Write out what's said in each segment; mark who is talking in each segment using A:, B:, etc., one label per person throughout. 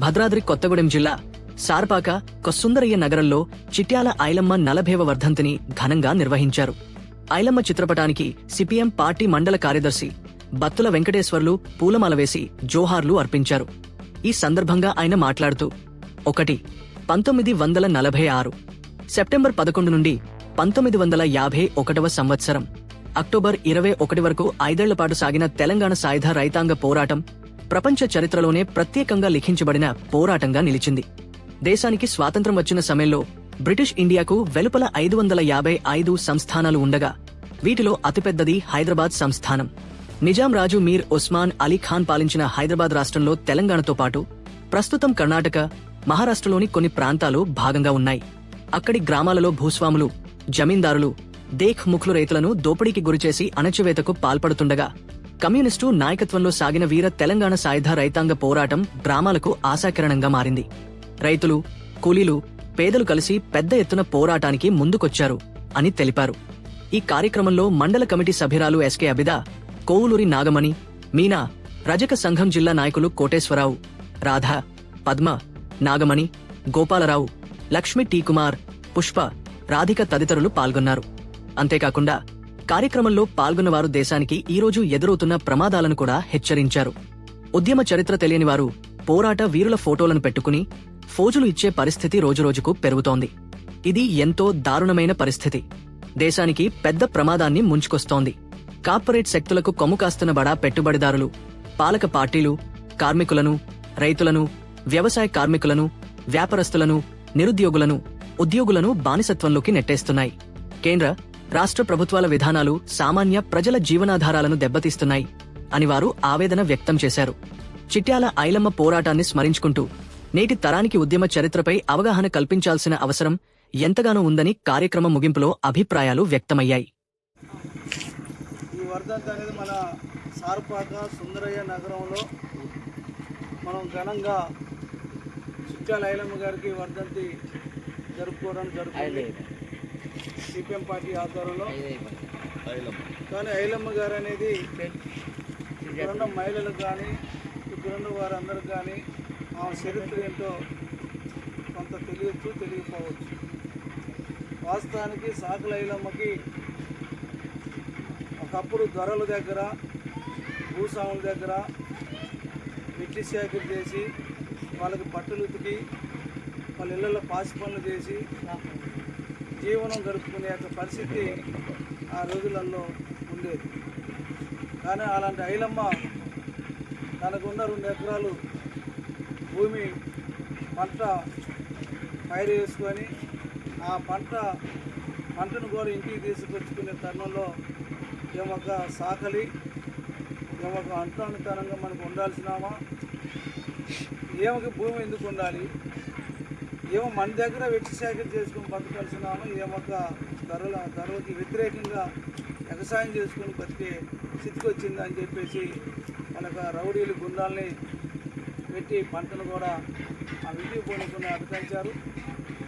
A: భద్రాద్రి కొత్తగూడెం జిల్లా సార్పాక కొస్సుందరయ్య నగరంలో చిట్యాల ఐలమ్మ నలభేవ వర్ధంతిని ఘనంగా నిర్వహించారు. ఐలమ్మ చిత్రపటానికి సిపిఎం పార్టీ మండల కార్యదర్శి బత్తుల వెంకటేశ్వర్లు పూలమాల వేసి జోహార్లు అర్పించారు. ఈ సందర్భంగా ఆయన మాట్లాడుతూ ఒకటి పంతొమ్మిది వందల నలభై ఆరు. సెప్టెంబర్ పదకొండు నుండి పంతొమ్మిది వందల యాభై ఒకటవ సంవత్సరం. అక్టోబర్ ఇరవై ఒకటి వరకు ఐదేళ్ళ పాటు సాగిన తెలంగాణ సాయుధ రైతాంగ పోరాటం ప్రపంచ చరిత్రలోనే ప్రత్యేకంగా లిఖించబడిన పోరాటంగా నిలిచింది. దేశానికి స్వాతంత్రం వచ్చిన సమయంలో బ్రిటిష్ ఇండియాకు వెలుపల ఐదు వందల యాభై ఐదు సంస్థానాలు ఉండగా వీటిలో అతిపెద్దది హైదరాబాద్ సంస్థానం. నిజాం రాజు మీర్ ఉస్మాన్ అలీ ఖాన్ పాలించిన హైదరాబాద్ రాష్ట్రంలో తెలంగాణతో పాటు ప్రస్తుతం కర్ణాటక మహారాష్ట్రలోని కొన్ని ప్రాంతాలు భాగంగా ఉన్నాయి. అక్కడి గ్రామాలలో భూస్వాములు జమీందారులు దేఖ్ ముఖ్లు రైతులను దోపిడీకి గురిచేసి అణచివేతకు పాల్పడుతుండగా కమ్యూనిస్టు నాయకత్వంలో సాగిన వీర తెలంగాణ సాయుధ రైతాంగ పోరాటం గ్రామాలకు ఆశాకిరణంగా మారింది. రైతులు కూలీలు పేదలు కలిసి పెద్ద ఎత్తున పోరాటానికి ముందుకొచ్చారు అని తెలిపారు. ఈ కార్యక్రమంలో మండల కమిటీ సభ్యురాలు ఎస్కే అబిద కోవులూరి నాగమణి మీనా రజక సంఘం జిల్లా నాయకులు కోటేశ్వరరావు రాధ పద్మ నాగమణి గోపాలరావు లక్ష్మి టీ కుమార్ పుష్ప రాధిక తదితరులు పాల్గొన్నారు. అంతేకాకుండా కార్యక్రమంలో పాల్గొన్న వారు దేశానికి ఈ రోజు ఎదురవుతున్న ప్రమాదాలను కూడా హెచ్చరించారు. ఉద్యమ చరిత్ర తెలియని వారు పోరాట వీరుల ఫోటోలను పెట్టుకుని ఫోజులు ఇచ్చే పరిస్థితి రోజురోజుకు పెరుగుతోంది. ఇది ఎంతో దారుణమైన పరిస్థితి. దేశానికి పెద్ద ప్రమాదాన్ని ముంచుకొస్తోంది. కార్పొరేట్ శక్తులకు కొమ్ము కాస్తున్న బడా పెట్టుబడిదారులు పాలక పార్టీలు కార్మికులను రైతులను వ్యవసాయ కార్మికులను వ్యాపారస్తులను నిరుద్యోగులను ఉద్యోగులను బానిసత్వంలోకి నెట్టేస్తున్నాయి. కేంద్ర రాష్ట్ర ప్రభుత్వాల విధానాలు సామాన్య ప్రజల జీవనాధారాలను దెబ్బతీస్తున్నాయి అని వారు ఆవేదన వ్యక్తం చేశారు. చిట్యాల ఐలమ్మ పోరాటాన్ని స్మరించుకుంటూ నేటి తరానికి ఉద్యమ చరిత్రపై అవగాహన కల్పించాల్సిన అవసరం ఎంతగానో ఉందని కార్యక్రమం ముగింపులో అభిప్రాయాలు వ్యక్తమయ్యాయి.
B: ఈ వర్ధంతి అనేది మన సార్పాక సుందరయ్య నగరంలో మనం ఘనంగా చిట్యాల ఐలమ్మ గారికి వర్ధంతి జరుపుకోవడం జరుగుతుంది. సిపిఎం పార్టీ ఆధ్వర్యంలో కానీ ఐలమ్మ గారు అనేది ఇక్కడున్న మహిళలకు కానీ ఇక్కడున్న వారందరికి కానీ ఆమె చరిత్ర ఏంటో కొంత తెలియచ్చు తెలియకపోవచ్చు. వాస్తవానికి సాకుల ఐలమ్మకి ఒకప్పుడు దొరల దగ్గర భూస్వాముల దగ్గర వెట్టి సేకరి చేసి వాళ్ళకి బట్టలు ఉతికి వాళ్ళ ఇళ్ళల్లో పాసి పనులు చేసి జీవనం గడుపుకునే యొక్క పరిస్థితి ఆ రోజులలో ఉండేది. కానీ అలాంటి ఐలమ్మ తనకున్న రెండు ఎకరాలు భూమి పంట పైరు వేసుకొని ఆ పంట పంటను కూడా ఇంటికి తీసుకొచ్చుకునే తరుణంలో ఏమొక సాకలి ఏమొక అంటానుతనంగా మనకు ఉండాల్సినామా ఏమొక భూమి ఎందుకు ఉండాలి? ఏమో మన దగ్గర వ్యక్తి సేకరణ చేసుకుని బతకాల్సినామా ఏమొక ధరల ధరలకి వ్యతిరేకంగా వ్యవసాయం చేసుకుని బతికే స్థితికి వచ్చింది అని చెప్పేసి మనకు రౌడీలు గుండాలని పెట్టి పంటను కూడా ఆ విధి పోనుకుని అటకాంచారు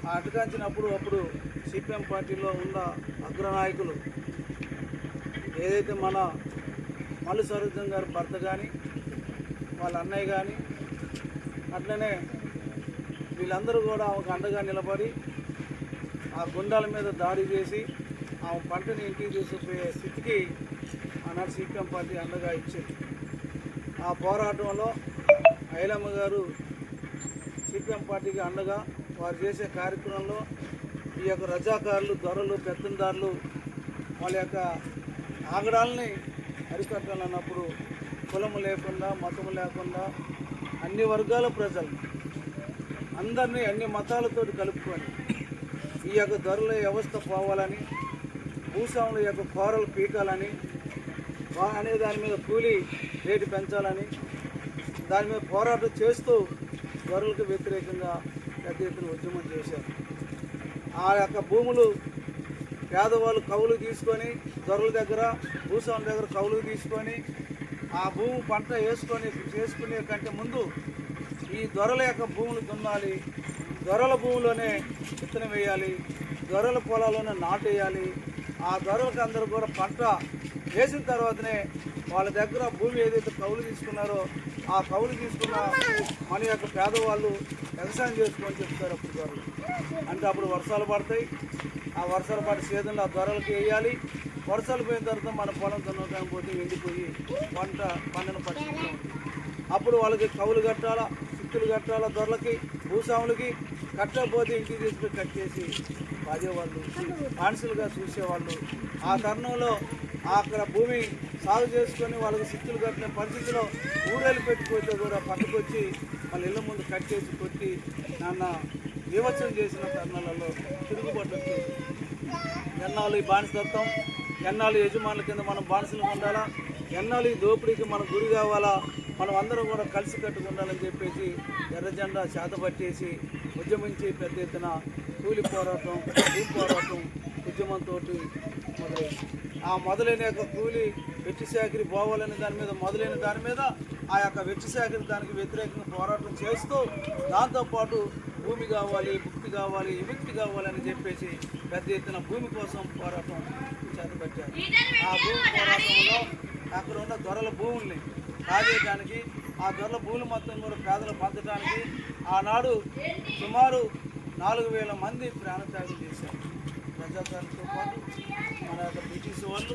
B: ఆ అటకాంచినప్పుడు అప్పుడు సిపిఎం పార్టీలో ఉన్న అగ్రనాయకులు ఏదైతే మన మల్లు సరోజం గారి భర్త కానీ వాళ్ళ అన్నయ్య కానీ అట్లనే వీళ్ళందరూ కూడా ఆమెకు అండగా నిలబడి ఆ గుండాల మీద దాడి చేసి ఆమె పంటని ఇంటికి తీసుకుపోయే స్థితికి ఆనాడు సిపిఎం పార్టీ అండగా ఇచ్చింది. ఆ పోరాటంలో ఐలమ్మ గారు సిపిఎం పార్టీకి అండగా వారు చేసే కార్యక్రమంలో ఈ యొక్క రజాకారులు దొరలు పెత్తందారులు వాళ్ళ యొక్క ఆగడాలని అరికట్టాలన్నప్పుడు కులము లేకుండా మతము లేకుండా అన్ని వర్గాల ప్రజలు అందరినీ అన్ని మతాలతో కలుపుకొని ఈ యొక్క ధరల వ్యవస్థ పోవాలని భూస్వాముల యొక్క కూరలు పీకాలని అనే దాని మీద కూలీ రేటు పెంచాలని దాని మీద పోరాటం చేస్తూ ధరలకు వ్యతిరేకంగా పెద్ద ఎత్తున ఉద్యమం చేశారు. ఆ యొక్క భూములు పేదవాళ్ళు కవులు తీసుకొని దొరల దగ్గర భూస్వాముల దగ్గర కవులు తీసుకొని ఆ భూమి పంట వేసుకొని చేసుకునే కంటే ముందు ఈ దొరల యొక్క భూములు దున్నాలి. దొరల భూములోనే విత్తనం వేయాలి. దొరల పొలాల్లోనే నాటేయాలి ఆ దొరలకు అందరూ కూడా పంట వేసిన తర్వాతనే వాళ్ళ దగ్గర భూమి ఏదైతే కౌలు తీసుకున్నారో ఆ కౌలు తీసుకున్న మన యొక్క పేదవాళ్ళు వ్యవసాయం చేసుకొని చెప్తారు అప్పుడు దొరలు. అంటే అప్పుడు వర్షాలు పడతాయి. ఆ వర్షాలు పడే సీజన్లో ఆ దొరలకి వేయాలి. వర్షాలు పోయిన తర్వాత మన పొలం దున్నడానికి పోతే ఎండిపోయి పంట పంటను పట్టుకుంటాం అప్పుడు వాళ్ళకి కవులు కట్టాలా? సిక్కులు కట్టాలా దొరలకి భూస్వాములకి కట్టకపోతే ఇంటికి తీసుకుని కట్టేసి బాధేవాళ్ళు బానిసలుగా చూసేవాళ్ళు. ఆ తరుణంలో అక్కడ భూమి సాగు చేసుకొని వాళ్ళకి సిక్కులు కట్టిన పరిస్థితిలో ఊరేళ్ళు పెట్టుకుంటే కూడా పట్టుకొచ్చి వాళ్ళ ఇళ్ళ ముందు కట్ చేసి కొట్టి నాన్న వివత్సం చేసిన తరుణాలలో తిరుగుబాటు ఎన్నాళ్ళు ఈ బానిసత్వం ఎన్నాళ్ళు యజమానుల కింద మనం బానిసలు ఉండాలా? ఎన్నాళ్ళు ఈ దోపిడీకి మనం గురి కావాలా? మనం అందరం కూడా కలిసి కట్టుకుండాలని చెప్పేసి ఎర్రజెండా చేతపట్టేసి ఉద్యమించి పెద్ద ఎత్తున కూలి పోరాటం భూ పోరాటం ఉద్యమంతో మొదలైంది. ఆ మొదలైన యొక్క కూలి వెట్టి సేకరి పోవాలనే దాని మీద మొదలైన దాని మీద ఆ యొక్క వెట్టి సేకరి దానికి వ్యతిరేకంగా పోరాటం చేస్తూ దాంతోపాటు భూమి కావాలి ముక్తి కావాలి విముక్తి కావాలని చెప్పేసి పెద్ద ఎత్తున భూమి కోసం పోరాటం చేతపట్టారు ఆ భూమి పోరాటంలో అక్కడ ఉన్న దొరల భూముల్ని కాజేయడానికి ఆ దొరల భూములు మొత్తం కూడా పేదలు పంచడానికి ఆనాడు సుమారు నాలుగు వేల మంది ప్రాణత్యాగం చేశారు. ప్రజాకారులతో పాటు మన యొక్క బ్రిటిష్ వాళ్ళు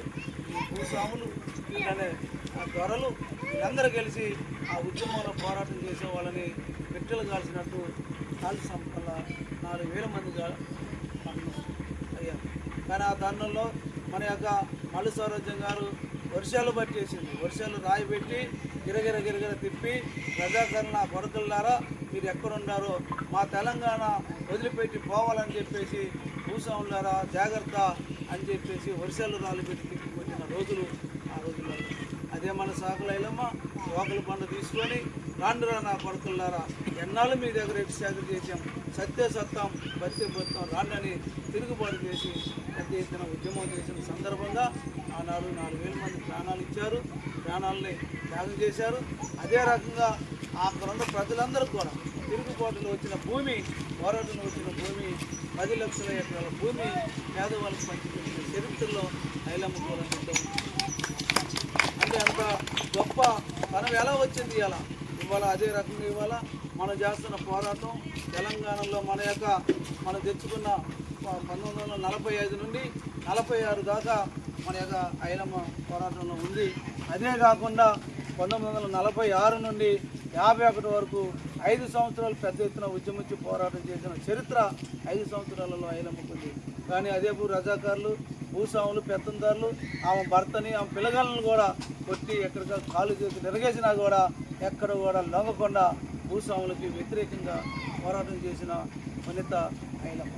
B: ఈ భూస్వాములు వీళ్ళనే ఆ దొరలు వీళ్ళందరూ కలిసి ఆ ఉద్యమంలో పోరాటం చేసే వాళ్ళని పెట్టెలు కాల్చినట్టు కాల్చి సంపల్ల నాలుగు వేల మందిగా అయ్యారు. కానీ ఆ తరుణంలో మన యొక్క మల్లు సౌరోజ్యం గారు వర్షాలు పట్టేసింది. వర్షాలు రాయి పెట్టి గిరగిర గిరగిర తిప్పి ప్రజాకరణ కొరకల్లారా మీరు ఎక్కడున్నారో? మా తెలంగాణ వదిలిపెట్టి పోవాలని చెప్పేసి భూస్వాములారా జాగ్రత్త అని చెప్పేసి వర్షాలు రాళ్ళు పెట్టి తిప్పి రోజులు ఆ రోజుల్లో. అదే మన సాకులైలమ్మ ఓకల పండు తీసుకొని రాండురా నా కొడుకులారా ఎన్నాళ్ళు మీ దగ్గర ఎటు సేకరి చేసాం సత్య సత్తాం బత్తి బొత్తాం రాండని తిరుగుబాటు చేసి పెద్ద ఎత్తున ఉద్యమం చేసిన సందర్భంగా ఆనాడు నాలుగు వేల మంది ప్రాణాలు ఇచ్చారు ప్రాణాలని త్యాగం చేశారు. అదే రకంగా అక్కడ ఉన్న ప్రజలందరూ కూడా తిరుగుబాటులో వచ్చిన భూమి పోరాటంలో వచ్చిన భూమి పది లక్షల ఎకరాల భూమి పేదవాళ్ళకి పంచిపెట్టిన చరిత్రలో ఐలమ్మ కూడా అంటే అంత గొప్ప మనం ఎలా వచ్చింది ఇవాళ ఇవాళ అదే రకంగా ఇవాళ మనం చేస్తున్న పోరాటం తెలంగాణలో మన యొక్క మనం తెచ్చుకున్న ప- పంతొమ్మిది వందల నలభై ఐదు నుండి నలభై ఆరు దాకా మన యొక్క ఐలమ్మ పోరాటంలో ఉంది. అదే కాకుండా పంతొమ్మిది వందల నలభై ఆరు నుండి యాభై ఒకటి వరకు ఐదు సంవత్సరాలు పెద్ద ఎత్తున ఉద్యమించి పోరాటం చేసిన చరిత్ర ఐదు సంవత్సరాలలో ఐలమ్మకుంది కానీ అదేపు రజాకారులు భూస్వాములు పెత్తందారులు ఆమె భర్తని ఆమె పిల్లగాళ్ళను కూడా కొట్టి ఎక్కడికో కాలు చేసి నిరగేసినా కూడా ఎక్కడ కూడా లొంగకుండా భూస్వాములకి వ్యతిరేకంగా పోరాటం చేసిన వనిత ఐలమ్మ.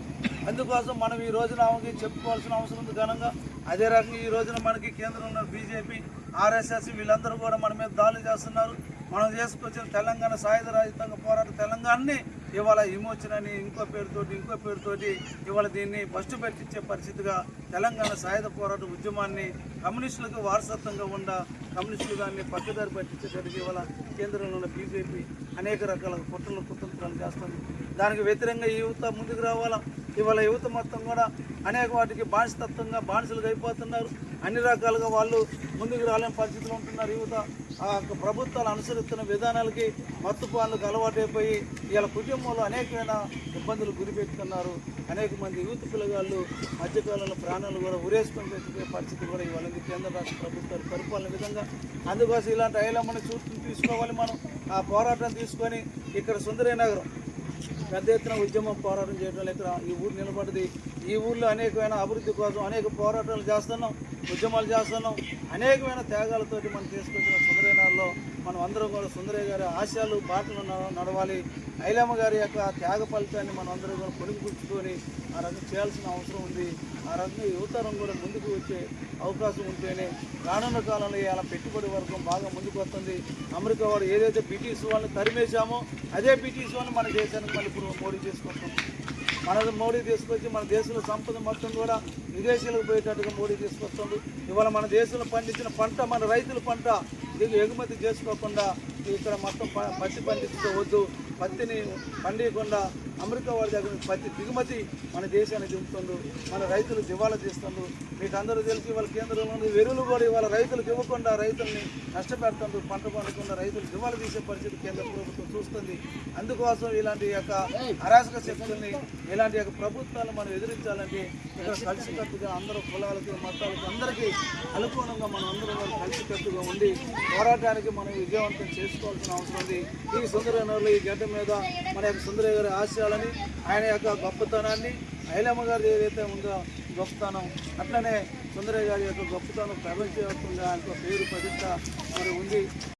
B: అందుకోసం మనం ఈ రోజున ఆమెకి చెప్పుకోవాల్సిన అవసరం ఉంది ఘనంగా. అదే రకంగా ఈ రోజున మనకి కేంద్రంలో బీజేపీ ఆర్ఎస్ఎస్ వీళ్ళందరూ కూడా మన మీద దాడులు చేస్తున్నారు. మనం చేసుకొచ్చిన తెలంగాణ సాయుధ రాజ్యాంగ పోరాట తెలంగాణని ఇవాళ విమోచనని ఇంకో పేరుతోటి ఇంకో పేరుతోటి ఇవాళ దీన్ని ఫస్ట్ పెట్టించే పరిస్థితిగా తెలంగాణ సాయుధ పోరాట ఉద్యమాన్ని కమ్యూనిస్టులకు వారసత్వంగా ఉండ కమ్యూనిస్టులు దాన్ని పక్కదారి పట్టించేసరికి ఇవాళ కేంద్రంలో ఉన్న బీజేపీ అనేక రకాల కుట్రలు కుతంత్రాలు చేస్తుంది. దానికి వ్యతిరేకంగా ఈ యువత ముందుకు రావాలా? ఇవాళ యువత మొత్తం కూడా అనేక వాటికి బానిసతత్వంగా బానిసలుగా అయిపోతున్నారు. అన్ని రకాలుగా వాళ్ళు ముందుకు రాలేని పరిస్థితులు ఉంటున్నారు. యువత ఆ యొక్క ప్రభుత్వాలు అనుసరిస్తున్న విధానాలకి మత్తు పాలకు అలవాటైపోయి ఇవాళ కుటుంబంలో అనేకమైన ఇబ్బందులు గురిపెట్టుతున్నారు అనేక మంది యూత్ పిల్లగాళ్ళు మధ్యకాలంలో ప్రాణాలు కూడా ఉరేసుకొని పెట్టుకునే పరిస్థితి కూడా ఇవాళ కేంద్ర రాష్ట్ర ప్రభుత్వాలు పరిపాలన విధంగా అందుకోసం ఇలాంటి ఐలమ్మని చూసుకుని తీసుకోవాలి మనం. ఆ పోరాటం తీసుకొని ఇక్కడ సుందరయ్య నగరం పెద్ద ఎత్తున ఉద్యమం పోరాటం చేయడం ఇక్కడ ఈ ఊరు నిలబడింది ఈ ఊళ్ళో అనేకమైన అభివృద్ధి కోసం అనేక పోరాటాలు చేస్తున్నాం ఉద్యమాలు చేస్తున్నాం. అనేకమైన త్యాగాలతోటి మనం తీసుకొచ్చిన సుందరేనాల్లో మనం అందరం కూడా సుందరయ్య గారి ఆశయాలు బాటలు నడవాలి. ఐలమ్మ గారి యొక్క త్యాగ ఫలితాన్ని మనం అందరం కూడా పొడిగిపుచ్చుకొని ఆ రకంగా చేయాల్సిన అవసరం ఉంది. ఆ రకంగా యువతరం కూడా ముందుకు వచ్చే అవకాశం ఉంటేనే రానున్న కాలంలో ఇలా పెట్టుబడి వర్గం బాగా ముందుకు వస్తుంది. అమెరికా వాడు ఏదైతే బ్రిటిష్ వాళ్ళని తరిమేశామో అదే బ్రిటిష్ వాళ్ళని మన దేశానికి మళ్ళీ ఇప్పుడు మోడీ చేసుకుంటాం మన మోడీ తీసుకొచ్చి మన దేశంలో సంపద మొత్తం కూడా విదేశీలకు పోయేటట్టుగా మోడీ తీసుకొస్తుంది. ఇవాళ మన దేశంలో పండించిన పంట మన రైతుల పంట ఎగుమతి చేసుకోకుండా ఇక్కడ మొత్తం ప- పత్తి పండించవద్దు పత్తిని పండియకుండా అమెరికా వారి దగ్గర పత్తి దిగుమతి మన దేశానికి దింపుతుండ్రు మన రైతులు దివాలా తీస్తుండ్రు మీకు అందరూ తెలిసి వాళ్ళ కేంద్రంలో వెరువులు ఎరువులు కూడా ఇవాళ రైతులకు ఇవ్వకుండా రైతుల్ని నష్టపెడుతుండ్రు. పంట పండకుండా రైతులు దివాలా తీసే పరిస్థితి కేంద్ర ప్రభుత్వం చూస్తుంది. అందుకోసం ఇలాంటి యొక్క అరాచక శక్తుల్ని ఇలాంటి యొక్క ప్రభుత్వాలు మనం ఎదిరించాలంటే ఇక్కడ కలిసికట్టుగా అందరూ కులాలకి మతాలకి అందరికీ అనుకూలంగా మనం అందరం కలిసికట్టుగా ఉండి పోరాటానికి మనం విజయవంతం చేసుకోవాల్సిన అవసరం ఉంది. ఈ సుందరనగర్లో ఈ గడ్డ మీద మన యొక్క సుందరయ్య గారి ఆశయాలని ఆయన యొక్క గొప్పతనాన్ని ఐలమ్మ గారి ఏదైతే ఉందో గొప్పతనం అట్లనే సుందరయ్య గారి యొక్క గొప్పతనం ప్రపంచవ్యాప్తంగా ఆయన పేరు ప్రతిష్ట మరి ఉంది.